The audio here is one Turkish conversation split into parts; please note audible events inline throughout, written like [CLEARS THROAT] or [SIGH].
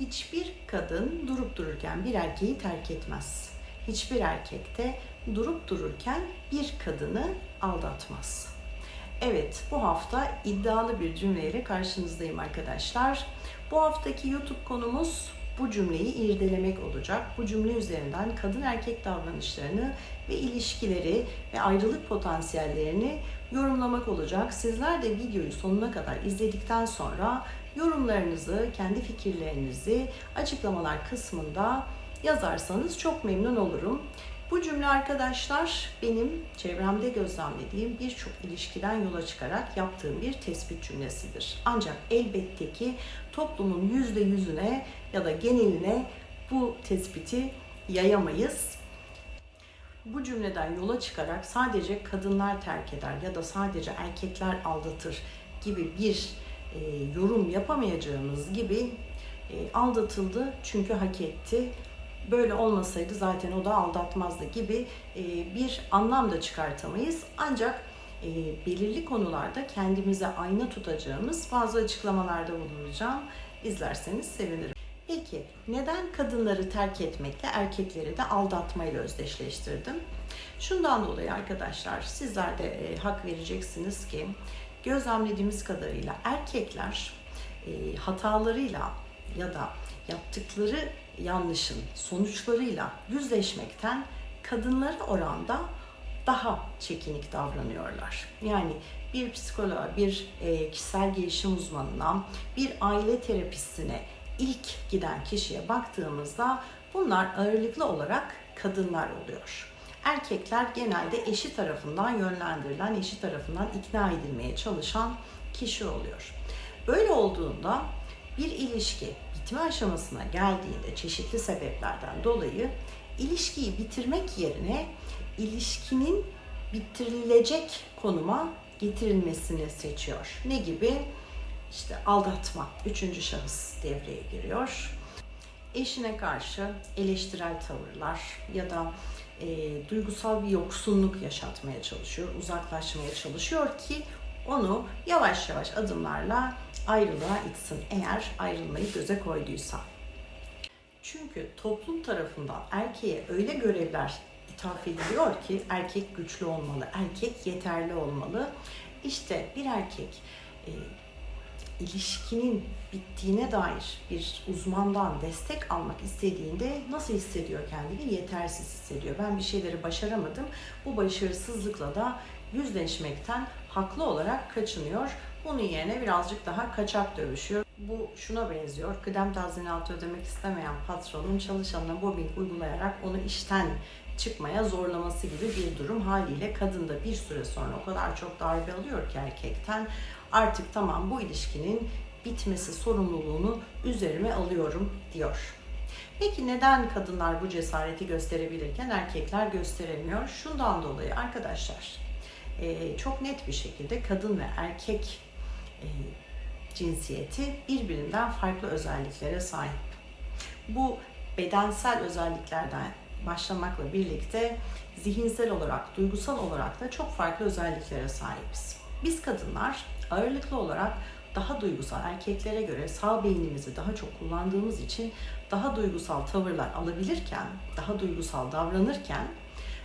Hiçbir kadın durup dururken bir erkeği terk etmez. Hiçbir erkek de durup dururken bir kadını aldatmaz. Evet, bu hafta iddialı bir cümleyle karşınızdayım arkadaşlar. Bu haftaki YouTube konumuz bu cümleyi irdelemek olacak. Bu cümle üzerinden kadın erkek davranışlarını ve ilişkileri ve ayrılık potansiyellerini yorumlamak olacak. Sizler de videoyu sonuna kadar izledikten sonra yorumlarınızı, kendi fikirlerinizi açıklamalar kısmında yazarsanız çok memnun olurum. Bu cümle arkadaşlar benim çevremde gözlemlediğim birçok ilişkiden yola çıkarak yaptığım bir tespit cümlesidir. Ancak elbette ki toplumun yüzde yüzüne ya da geneline bu tespiti yayamayız. Bu cümleden yola çıkarak sadece kadınlar terk eder ya da sadece erkekler aldatır gibi bir e, yorum yapamayacağımız gibi e, aldatıldı çünkü hak etti böyle olmasaydı zaten o da aldatmazdı gibi e, bir anlam da çıkartamayız. Ancak e, belirli konularda kendimize ayna tutacağımız bazı açıklamalarda bulunacağım. İzlerseniz sevinirim. Peki neden kadınları terk etmekle erkekleri de aldatmayla özdeşleştirdim? Şundan dolayı arkadaşlar sizler de e, hak vereceksiniz ki gözlemlediğimiz kadarıyla erkekler e, hatalarıyla ya da yaptıkları yanlışın sonuçlarıyla yüzleşmekten kadınlara oranda daha çekinik davranıyorlar. Yani bir psikoloğa, bir e, kişisel gelişim uzmanına, bir aile terapistine ilk giden kişiye baktığımızda bunlar ağırlıklı olarak kadınlar oluyor. Erkekler genelde eşi tarafından yönlendirilen, eşi tarafından ikna edilmeye çalışan kişi oluyor. Böyle olduğunda bir ilişki bitme aşamasına geldiğinde çeşitli sebeplerden dolayı ilişkiyi bitirmek yerine ilişkinin bitirilecek konuma getirilmesini seçiyor. Ne gibi? İşte aldatma, üçüncü şahıs devreye giriyor. Eşine karşı eleştirel tavırlar ya da e, duygusal bir yoksunluk yaşatmaya çalışıyor, uzaklaşmaya çalışıyor ki onu yavaş yavaş adımlarla ayrılığa itsin eğer ayrılmayı göze koyduysa. Çünkü toplum tarafından erkeğe öyle görevler ithaf ediliyor ki erkek güçlü olmalı, erkek yeterli olmalı. İşte bir erkek e, ilişkinin bittiğine dair bir uzmandan destek almak istediğinde nasıl hissediyor kendini? Yetersiz hissediyor. Ben bir şeyleri başaramadım. Bu başarısızlıkla da yüzleşmekten haklı olarak kaçınıyor. Bunun yerine birazcık daha kaçak dövüşüyor. Bu şuna benziyor. Kıdem tazminatı ödemek istemeyen patronun çalışanına mobbing uygulayarak onu işten çıkmaya zorlaması gibi bir durum haliyle kadın da bir süre sonra o kadar çok darbe alıyor ki erkekten artık tamam bu ilişkinin bitmesi sorumluluğunu üzerime alıyorum diyor. Peki neden kadınlar bu cesareti gösterebilirken erkekler gösteremiyor? Şundan dolayı arkadaşlar çok net bir şekilde kadın ve erkek e, cinsiyeti birbirinden farklı özelliklere sahip. Bu bedensel özelliklerden başlamakla birlikte zihinsel olarak, duygusal olarak da çok farklı özelliklere sahibiz. Biz kadınlar ağırlıklı olarak daha duygusal, erkeklere göre sağ beynimizi daha çok kullandığımız için daha duygusal tavırlar alabilirken, daha duygusal davranırken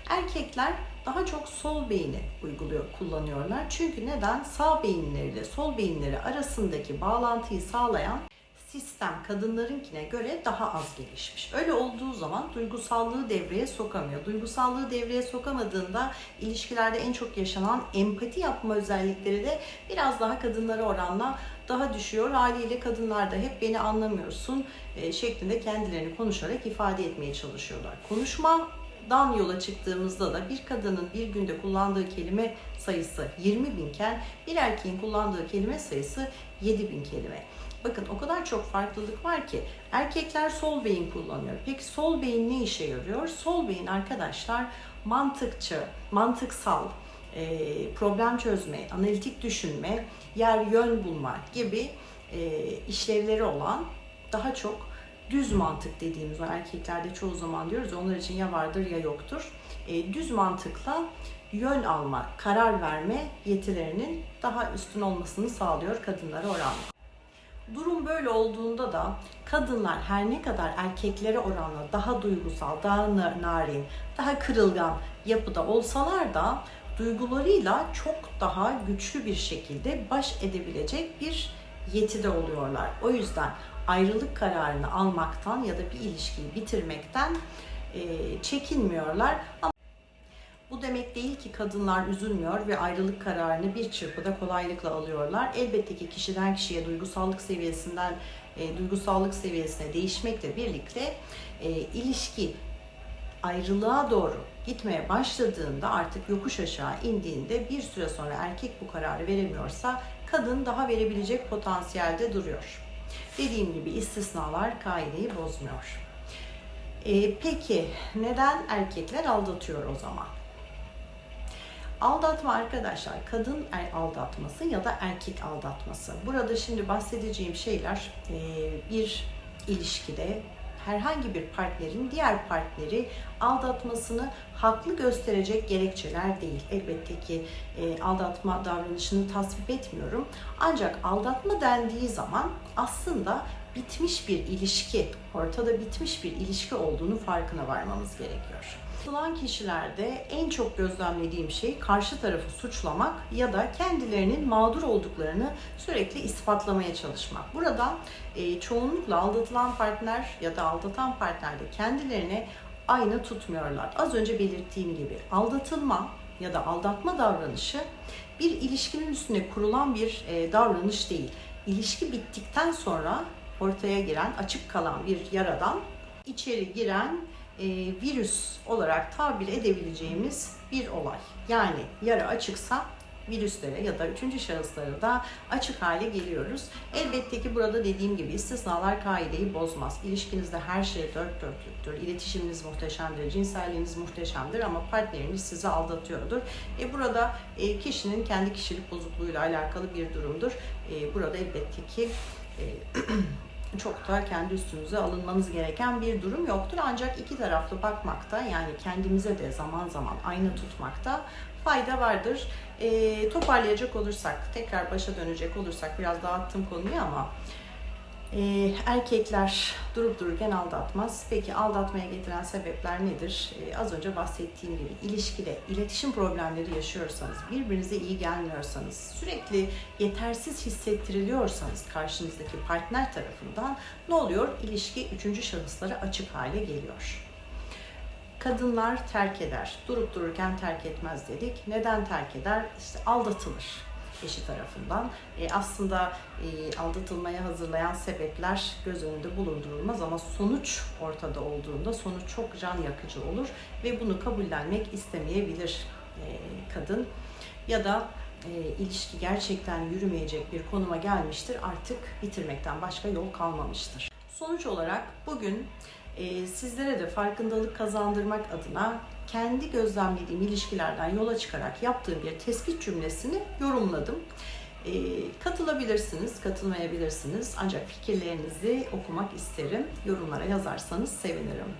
erkekler daha çok sol beyni uyguluyor, kullanıyorlar. Çünkü neden? Sağ beyinleriyle sol beyinleri arasındaki bağlantıyı sağlayan sistem kadınlarınkine göre daha az gelişmiş. Öyle olduğu zaman duygusallığı devreye sokamıyor. Duygusallığı devreye sokamadığında ilişkilerde en çok yaşanan empati yapma özellikleri de biraz daha kadınlara oranla daha düşüyor. Haliyle kadınlar da hep beni anlamıyorsun e, şeklinde kendilerini konuşarak ifade etmeye çalışıyorlar. Konuşma dan yola çıktığımızda da bir kadının bir günde kullandığı kelime sayısı 20 binken bir erkeğin kullandığı kelime sayısı 7 bin kelime. Bakın o kadar çok farklılık var ki erkekler sol beyin kullanıyor. Peki sol beyin ne işe yarıyor? Sol beyin arkadaşlar mantıkçı, mantıksal, problem çözme, analitik düşünme, yer yön bulma gibi işlevleri olan daha çok düz mantık dediğimiz o erkeklerde çoğu zaman diyoruz onlar için ya vardır ya yoktur. E, düz mantıkla yön alma, karar verme yetilerinin daha üstün olmasını sağlıyor kadınlara oranla. Durum böyle olduğunda da kadınlar her ne kadar erkeklere oranla daha duygusal, daha na- narin, daha kırılgan yapıda olsalar da duygularıyla çok daha güçlü bir şekilde baş edebilecek bir yetide oluyorlar. O yüzden ayrılık kararını almaktan ya da bir ilişkiyi bitirmekten çekinmiyorlar. Ama bu demek değil ki kadınlar üzülmüyor ve ayrılık kararını bir çırpıda kolaylıkla alıyorlar. Elbette ki kişiden kişiye duygusallık seviyesinden e, duygusallık seviyesine değişmekle birlikte e, ilişki ayrılığa doğru gitmeye başladığında artık yokuş aşağı indiğinde bir süre sonra erkek bu kararı veremiyorsa kadın daha verebilecek potansiyelde duruyor. Dediğim gibi istisnalar kaideyi bozmuyor. E, peki neden erkekler aldatıyor o zaman? Aldatma arkadaşlar kadın aldatması ya da erkek aldatması. Burada şimdi bahsedeceğim şeyler e, bir ilişkide herhangi bir partnerin diğer partneri aldatmasını haklı gösterecek gerekçeler değil. Elbette ki e, aldatma davranışını tasvip etmiyorum. Ancak aldatma dendiği zaman aslında bitmiş bir ilişki, ortada bitmiş bir ilişki olduğunu farkına varmamız gerekiyor. Aldatılan kişilerde en çok gözlemlediğim şey karşı tarafı suçlamak ya da kendilerinin mağdur olduklarını sürekli ispatlamaya çalışmak. Burada e, çoğunlukla aldatılan partner ya da aldatan partner de kendilerine aynı tutmuyorlar. Az önce belirttiğim gibi aldatılma ya da aldatma davranışı bir ilişkinin üstüne kurulan bir e, davranış değil. İlişki bittikten sonra ortaya giren, açık kalan bir yaradan içeri giren e, virüs olarak tabir edebileceğimiz bir olay. Yani yara açıksa virüslere ya da üçüncü şahıslara da açık hale geliyoruz. Elbette ki burada dediğim gibi istisnalar kaideyi bozmaz. İlişkinizde her şey dört dörtlüktür. İletişiminiz muhteşemdir, cinselliğiniz muhteşemdir ama partneriniz sizi aldatıyordur. E burada e, kişinin kendi kişilik bozukluğuyla alakalı bir durumdur. E, burada elbette ki e, [CLEARS THROAT] çok da kendi üstünüze alınmanız gereken bir durum yoktur. Ancak iki taraflı bakmakta yani kendimize de zaman zaman ayna tutmakta fayda vardır. E, toparlayacak olursak, tekrar başa dönecek olursak biraz dağıttım konuyu ama e, erkekler durup dururken aldatmaz. Peki aldatmaya getiren sebepler nedir? E, az önce bahsettiğim gibi ilişkide iletişim problemleri yaşıyorsanız, birbirinize iyi gelmiyorsanız, sürekli yetersiz hissettiriliyorsanız karşınızdaki partner tarafından ne oluyor? İlişki üçüncü şahıslara açık hale geliyor. Kadınlar terk eder. Durup dururken terk etmez dedik. Neden terk eder? İşte aldatılır eşi tarafından. E, aslında e, aldatılmaya hazırlayan sebepler göz önünde bulundurulmaz ama sonuç ortada olduğunda sonuç çok can yakıcı olur ve bunu kabullenmek istemeyebilir e, kadın. Ya da e, ilişki gerçekten yürümeyecek bir konuma gelmiştir. Artık bitirmekten başka yol kalmamıştır. Sonuç olarak bugün e, sizlere de farkındalık kazandırmak adına kendi gözlemlediğim ilişkilerden yola çıkarak yaptığım bir tespit cümlesini yorumladım. E, katılabilirsiniz, katılmayabilirsiniz. Ancak fikirlerinizi okumak isterim. Yorumlara yazarsanız sevinirim.